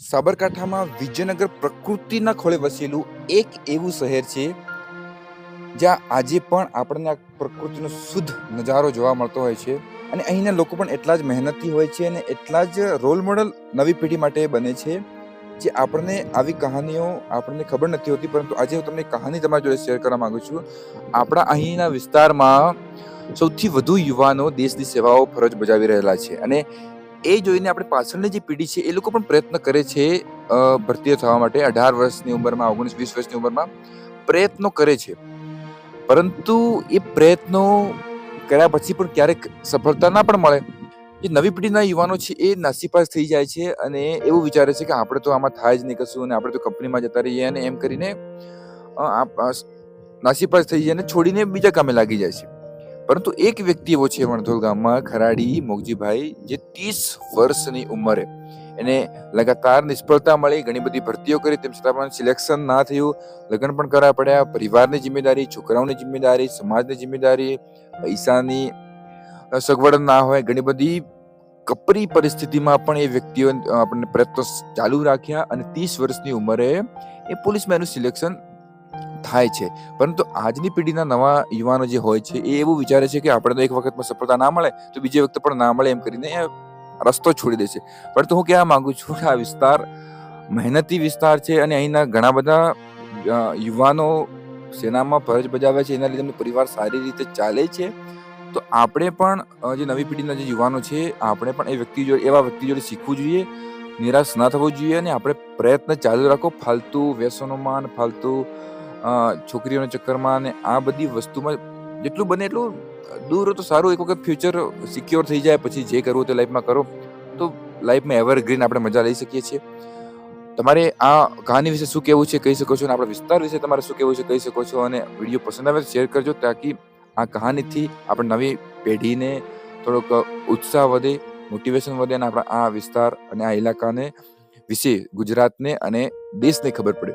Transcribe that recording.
સાબરકાંઠામાં વિજયનગર પ્રકૃતિના ખોળે વસેલું એક એવું શહેર છે, જ્યાં આજે પણ આપણને પ્રકૃતિનો શુદ્ધ નજારો જોવા મળતો હોય છે. અને અહીંના લોકો પણ એટલા જ મહેનતી હોય છે અને એટલા જ રોલ મોડલ નવી પેઢી માટે બને છે, જે આપણને આવી કહાનીઓ આપણને ખબર નથી હોતી. પરંતુ આજે હું તમને કહાની તમારી જોડે શેર કરવા માગું છું. આપણા અહીંના વિસ્તારમાં સૌથી વધુ યુવાનો દેશની સેવાઓ ફરજ બજાવી રહેલા છે અને એ જોઈને આપણે પાછળની જે પેઢી છે, એ લોકો પણ પ્રયત્ન કરે છે ભરતીય થવા માટે. અઢાર વર્ષની ઉંમરમાં, ઓગણીસ, વીસ વર્ષની ઉંમરમાં પ્રયત્નો કરે છે. પરંતુ એ પ્રયત્નો કર્યા પછી પણ ક્યારેક સફળતા ના પણ મળે. જે નવી પેઢીના યુવાનો છે, એ નાસીપાસ થઈ જાય છે અને એવું વિચારે છે કે આપણે તો આમાં થાય જ નહીં કશું અને આપણે તો કંપનીમાં જતા રહીએ અને એમ કરીને નાસીપાસ થઈ જાય અને છોડીને બીજા કામે લાગી જાય છે. પરંતુ એક વ્યક્તિ એવો છે વણધોલ ગામમાં, ખરાડી મોગજીભાઈ, જે ત્રીસ વર્ષની ઉંમરે એને લગાતાર નિષ્ફળતા મળી, ઘણી બધી ભરતીઓ કરી, તેમ છતાં પણ સિલેક્શન ના થયું. લગ્ન પણ કરવા પડ્યા, પરિવારની જિમ્મેદારી, છોકરાઓની જિમ્મેદારી, સમાજની જિમ્મેદારી, પૈસાની સગવડ ના હોય, ઘણી બધી કપરી પરિસ્થિતિમાં પણ એ વ્યક્તિઓ આપણને પ્રયત્નો ચાલુ રાખ્યા અને ત્રીસ વર્ષની ઉંમરે એ પોલીસમેનનું સિલેક્શન થાય છે. પરંતુ આજની પેઢીના નવા યુવાનો જે હોય છે, એ એવું વિચારે છે કે આપણે તો એક વખતમાં સફળતા ના મળે, તો બીજી વખતે પણ ના મળે એમ કરીને રસ્તો છોડી દે છે. પરંતુ હું કહેવા માંગુ છું કે આ વિસ્તાર મહેનતી વિસ્તાર છે અને અહીંના ઘણા બધા યુવાનો સેનામાં ફરજ બજાવે છે, એના લીધે એમનો પરિવાર સારી રીતે ચાલે છે. તો આપણે પણ જે નવી પેઢીના જે યુવાનો છે, આપણે પણ એ વ્યક્તિ જોડે, એવા વ્યક્તિ જોડે શીખવું જોઈએ, નિરાશ ના થવું જોઈએ અને આપણે પ્રયત્ન ચાલુ રાખો. ફાલતુ વ્યસનોમાં ફાલતું છોકરીઓના ચક્કરમાં અને આ બધી વસ્તુમાં જેટલું બને એટલું દૂર તો સારું. એક વખત ફ્યુચર સિક્યોર થઈ જાય, પછી જે કરવું તે લાઈફમાં કરો. તો લાઈફમાં એવરગ્રીન આપણે મજા લઈ શકીએ છીએ. તમારે આ કહાની વિશે શું કહેવું છે કહી શકો છો અને આપણા વિસ્તાર વિશે તમારે શું કહેવું છે કહી શકો છો અને વીડિયો પસંદ આવે તો શેર કરજો તાકી આ કહાનીથી આપણે નવી પેઢીને થોડોક ઉત્સાહ વધે મોટિવેશન વધે અને આપણા આ વિસ્તાર અને આ ઇલાકાને વિશે ગુજરાતને અને દેશને ખબર પડે.